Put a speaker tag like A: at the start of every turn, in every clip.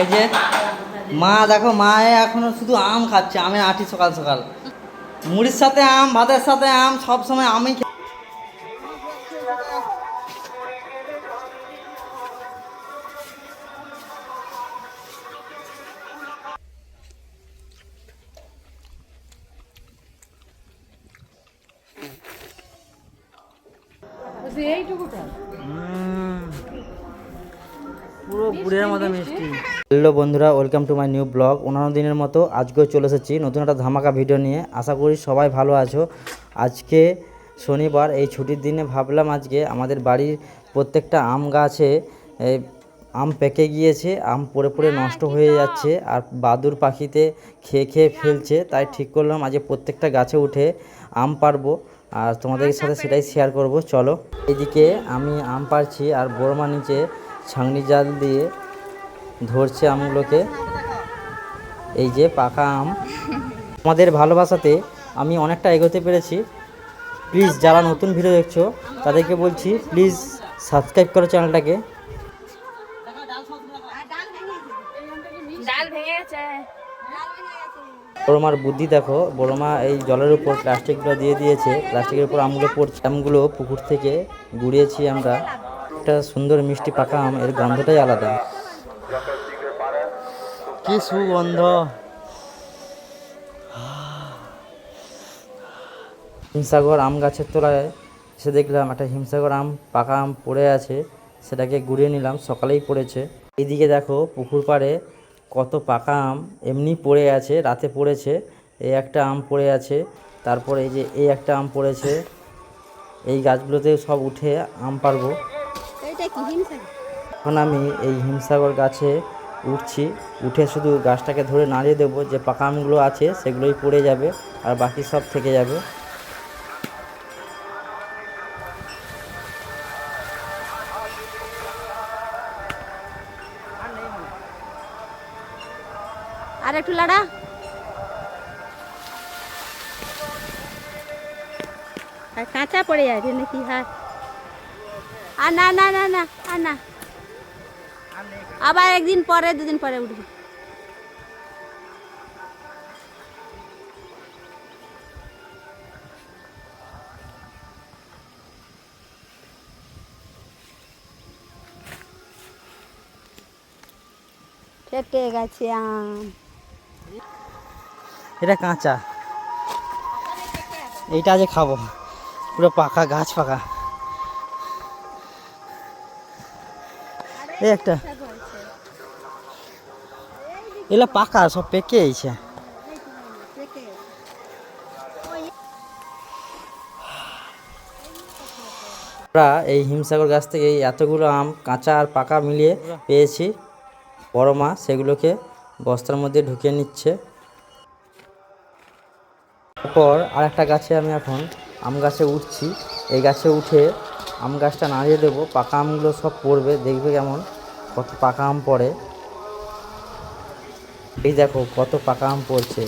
A: এই যে মা দেখো মায়ে এখনও শুধু আম খাচ্ছে আমের আটি সকাল সকাল। মুড়ির সাথে আম ভাতের সাথে আম সব সময় আমি পুরো গুড়ের মতো মিষ্টি। হ্যালো বন্ধুরা welcome to my new blog অন্যান্য দিনের মতো আজকেও চলে এসেছি। নতুন একটা ধামাকা ভিডিও নিয়ে। আশা করি সবাই ভালো আছো। আজকে শনিবার এই ছুটির দিনে ভাবলাম আজকে আমাদের বাড়ির প্রত্যেকটা আম গাছে আম পেকে গিয়েছে আম পড়ে পড়ে নষ্ট হয়ে যাচ্ছে আর বাদুর পাখিতে খেয়ে খেয়ে ফেলছে। তাই ঠিক করলাম আজকে প্রত্যেকটা গাছে উঠে আম পারব। আর তোমাদের সাথে সেটাই শেয়ার করব। চলো এদিকে আমি আম পারছি আর বড়মা নিচে ছাংনি জাল দিয়ে ধরছে আমগুলোকে। এই যে পাকা আম। আমাদের ভালোবাসাতে আমি অনেকটা এগোতে পেরেছি। প্লিজ যারা নতুন ভিডিও দেখছ তাদেরকে বলছি প্লিজ সাবস্ক্রাইব করো চ্যানেলটাকে। বড়মার বুদ্ধি দেখো বড়মা এই জলের উপর প্লাস্টিকগুলো দিয়ে দিয়েছে। প্লাস্টিকের উপর আমগুলো পড়ছে আমগুলো পুকুর থেকে গুড়িয়েছি আমরা। একটা সুন্দর মিষ্টি পাকা আম, এর গন্ধটাই আলাদা। কি সুগন্ধ। হিমসাগর আম গাছের তলায় সে দেখলাম একটা হিমসাগর আম, পাকা আম পড়ে আছে, সেটাকে গুড়িয়ে নিলাম, সকালেই পড়েছে। এইদিকে দেখো, পুকুর পাড়ে কত পাকা আম, এমনি পড়ে আছে, রাতে পড়েছে এই একটা আম পড়ে আছে, তারপরে এই যে এই একটা আম পড়েছে, এই গাছগুলোতে সব উঠে আম পারব
B: কি
A: এখন আমি এই হিমসাগর গাছে উঠছি। উঠে শুধু গাছটাকে ধরে নাড়িয়ে দেবো যে পাকা আমগুলো আছে সেগুলোই পড়ে যাবে আর বাকি সব থেকে যাবে।
B: আর একটু লাড়া। আর কাঁচা পড়ে যায় নাকি হার আর না না না না আর না আবার একদিন পরে, দুদিন পরে উঠবে। ফেটে গেছে আম।
A: এটা কাঁচা। এইটা যে খাব। পুরো পাকা, গাছ পাকা। এই একটা। এগুলো পাকা, সব পেকে আমরা এই হিমসাগর গাছ থেকে এতগুলো আম, কাঁচা আর পাকা মিলিয়ে পেয়েছি। বড় মা সেগুলোকে বস্তার মধ্যে ঢুকিয়ে নিচ্ছে। তারপর আর একটা গাছে আমি এখন আম গাছে উঠছি। এই গাছে উঠে আম গাছটা নাড়িয়ে দেবো, পাকা আমগুলো সব পড়বে, দেখবে কেমন কত পাকা আম পড়ে। এই দেখো কত পাকা আম পড়ছে।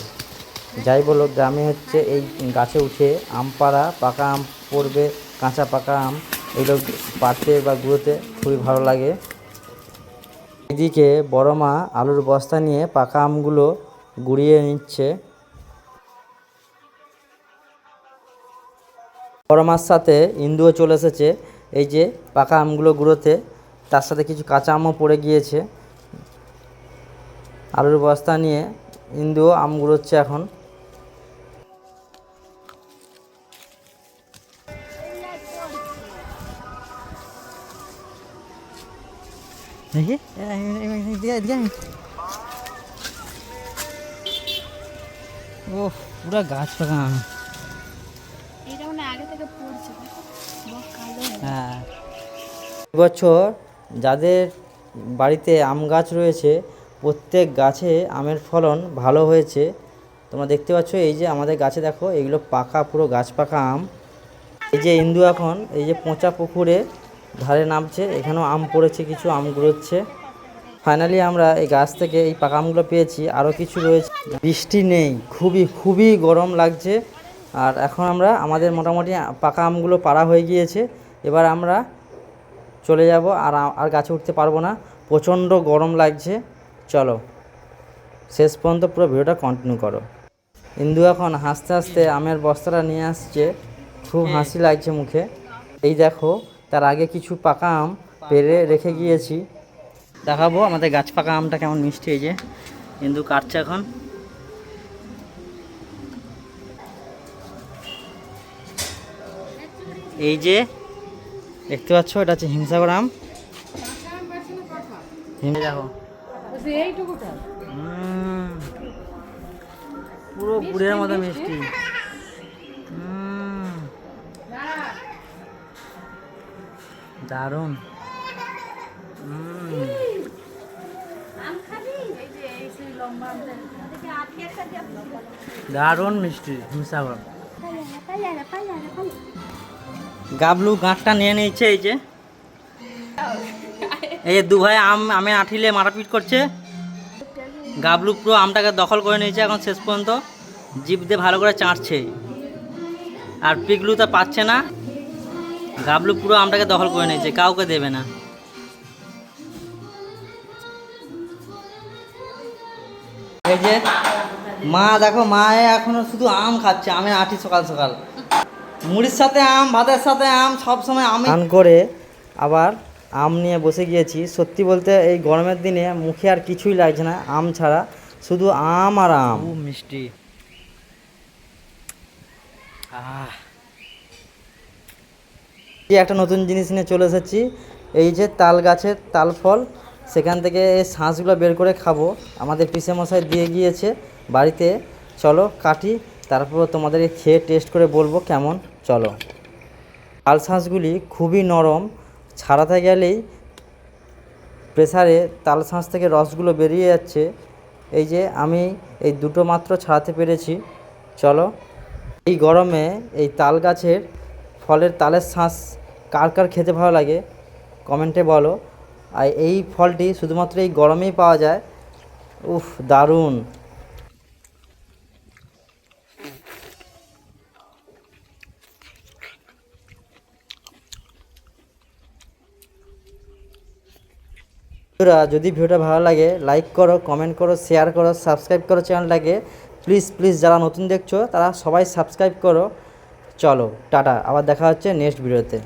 A: যাই বলো, গ্রামে হচ্ছে এই গাছে উঠে আম পাড়া পাকা আম পড়বে, কাঁচা পাকা আম, এগুলো পাড়তে বা গুঁড়োতে খুবই ভালো লাগে। এদিকে বড় মা আলুর বস্তা নিয়ে পাকা আমগুলো গুঁড়িয়ে নিচ্ছে। বড় সাথে ইন্দুও চলে এসেছে। এই যে পাকা আমগুলো গুঁড়োতে, তার সাথে কিছু কাঁচা আমও পড়ে গিয়েছে। আলুর বস্তা নিয়ে ইন্দুও আম গুঁড়োচ্ছে এখন। ও পুরা গাছ পাকা হ্যাঁ এবছর যাদের বাড়িতে আম গাছ রয়েছে, প্রত্যেক গাছে আমের ফলন ভালো হয়েছে। তোমরা দেখতে পাচ্ছ এই যে আমাদের গাছে দেখো, এগুলো পাকা, পুরো গাছ পাকা আম। এই যে ইন্দু এখন, এই যে পচা পুকুরে ধারে নামছে, এখানেও আম পড়েছে, কিছু আম গুড়োচ্ছে। ফাইনালি আমরা এই গাছ থেকে এই পাকা আমগুলো পেয়েছি আরও কিছু রয়েছে। বৃষ্টি নেই, খুবই খুবই গরম লাগছে। আর এখন আমরা আমাদের মোটামুটি পাকা আমগুলো পাড়া হয়ে গিয়েছে। এবার আমরা চলে যাব আর আর গাছে উঠতে পারব না। প্রচণ্ড গরম লাগছে। চলো শেষ পর্যন্ত পুরো ভিডিওটা কন্টিনিউ করো। ইন্দু এখন হাসতে হাসতে আমের বস্তাটা নিয়ে আসছে। খুব হাসি লাগছে মুখে। এই দেখো তার আগে কিছু পাকা আম পেরে রেখে গিয়েছি। দেখাবো আমাদের গাছ পাকা আমটা কেমন মিষ্টি এই যে। ইন্দু কাটছে এখন। এই যে দেখতে পাচ্ছ এটা হচ্ছে হিমসাগর আম। হিম দেখো। উম, পুরো গুড়ের মতো মিষ্টি। দারুণ। দারুণ মিষ্টি হিমসাগর। গাবলু গাঁটটা নিয়ে নিয়েছে, এই যে। এই যে দু ভাই আম আমে আঠিলে মারাপিট করছে। গাবলু পুরো আমটাকে দখল করে নিয়েছে এখন শেষ পর্যন্ত। জিপ দিয়ে ভালো করে চাঁটছে আর পিগলু তা পাচ্ছে না। গাবলু পুরো আমটাকে দখল করে নিয়েছে, কাউকে দেবে না। এই যে, মা দেখো মা এখনও শুধু আম খাচ্ছে, আমের আটি সকাল সকাল। মুড়ির সাথে আম ভাতের সাথে আম সব সময় আম স্নান করে আবার আম নিয়ে বসে গিয়েছি। সত্যি বলতে এই গরমের দিনে মুখে আর কিছুই লাগছে না আম ছাড়া শুধু আম আর আম। মিষ্টি। আহ। এই একটা নতুন জিনিস নিয়ে চলে এসেছি। এই যে তাল গাছের তাল ফল সেখান থেকে এই শাঁসগুলো বের করে খাব। আমাদের পিসে মশাই দিয়ে গিয়েছে বাড়িতে। চলো কাটি তারপর তোমাদেরকে খেয়ে টেস্ট করে বলব কেমন। চলো। তাল শাঁসগুলি খুবই নরম, ছাড়াতে গেলেই প্রেসারে তাল শাঁস থেকে রসগুলো বেরিয়ে যাচ্ছে। এই যে আমি এই দুটো মাত্র ছাড়াতে পেরেছি। চলো। এই গরমে এই তাল গাছের ফলের তালের শাঁস কার কার খেতে ভালো লাগে কমেন্টে বলো। আর এই ফলটি শুধুমাত্র এই গরমেই পাওয়া যায়। উফ, দারুণ। বন্ধুরা, যদি ভিডিওটা ভালো লাগে লাইক করো কমেন্ট করো শেয়ার করো সাবস্ক্রাইব করো চ্যানেলটাকে। প্লিজ প্লিজ যারা নতুন দেখছ, তারা সবাই সাবস্ক্রাইব করো। চলো, টাটা, আবার দেখা হচ্ছে নেক্সট ভিডিওতে